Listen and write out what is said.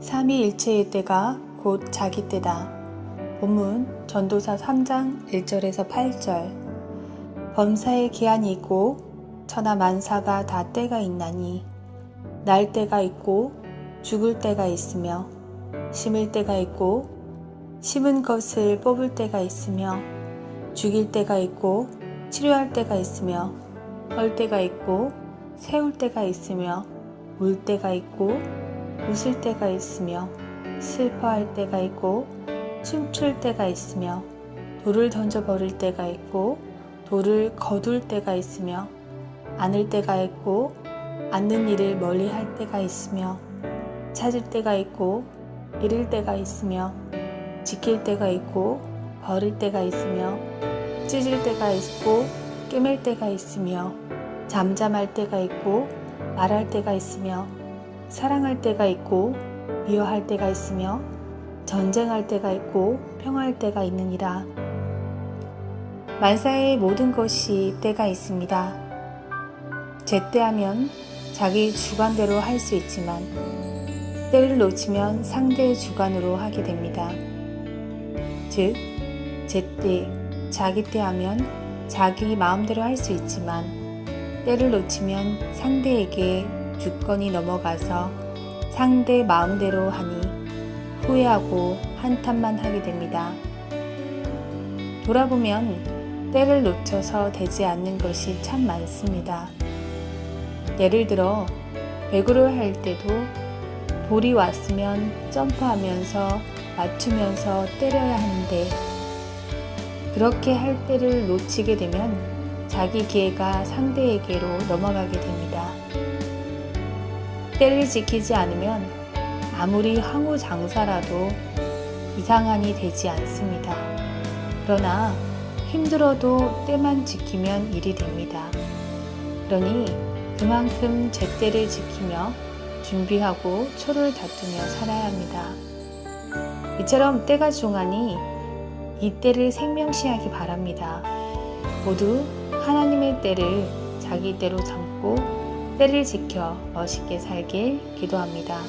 삼위일체의 때가 곧 자기 때다. 본문 전도사 3장 1절에서 8절 범사에 기한이 있고 천하 만사가 다 때가 있나니 날 때가 있고 죽을 때가 있으며 심을 때가 있고 심은 것을 뽑을 때가 있으며 죽일 때가 있고 치료할 때가 있으며 헐 때가 있고 세울 때가 있으며 울 때가 있고 웃을 때가 있으며 슬퍼할 때가 있고 춤출 때가 있으며 돌을 던져 버릴 때가 있고 돌을 거둘 때가 있으며 안을 때가 있고 앉는 일을 멀리 할 때가 있으며 찾을 때가 있고 잃을 때가 있으며 지킬 때가 있고 버릴 때가 있으며 찢을 때가 있고 꿰맬 때가 있으며 잠잠할 때가 있고 말할 때가 있으며 사랑할 때가 있고 미워할 때가 있으며 전쟁할 때가 있고 평화할 때가 있느니라. 만사의 모든 것이 때가 있습니다. 제때하면 자기 주관대로 할 수 있지만 때를 놓치면 상대의 주관으로 하게 됩니다. 즉, 제때, 자기 때 하면 자기 마음대로 할 수 있지만 때를 놓치면 상대에게 주권이 넘어가서 상대 마음대로 하니 후회하고 한탄만 하게 됩니다. 돌아보면 때를 놓쳐서 되지 않는 것이 참 많습니다. 예를 들어 배구를 할 때도 볼이 왔으면 점프하면서 맞추면서 때려야 하는데 그렇게 할 때를 놓치게 되면 자기 기회가 상대에게로 넘어가게 됩니다. 때를 지키지 않으면 아무리 항우 장사라도 이상한이 되지 않습니다. 그러나 힘들어도 때만 지키면 일이 됩니다. 그러니 그만큼 제때를 지키며 준비하고 초를 다투며 살아야 합니다. 이처럼 때가 중하니 이 때를 생명시하기 바랍니다. 모두 하나님의 때를 자기 때로 삼고 때를 지켜 멋있게 살길 기도합니다.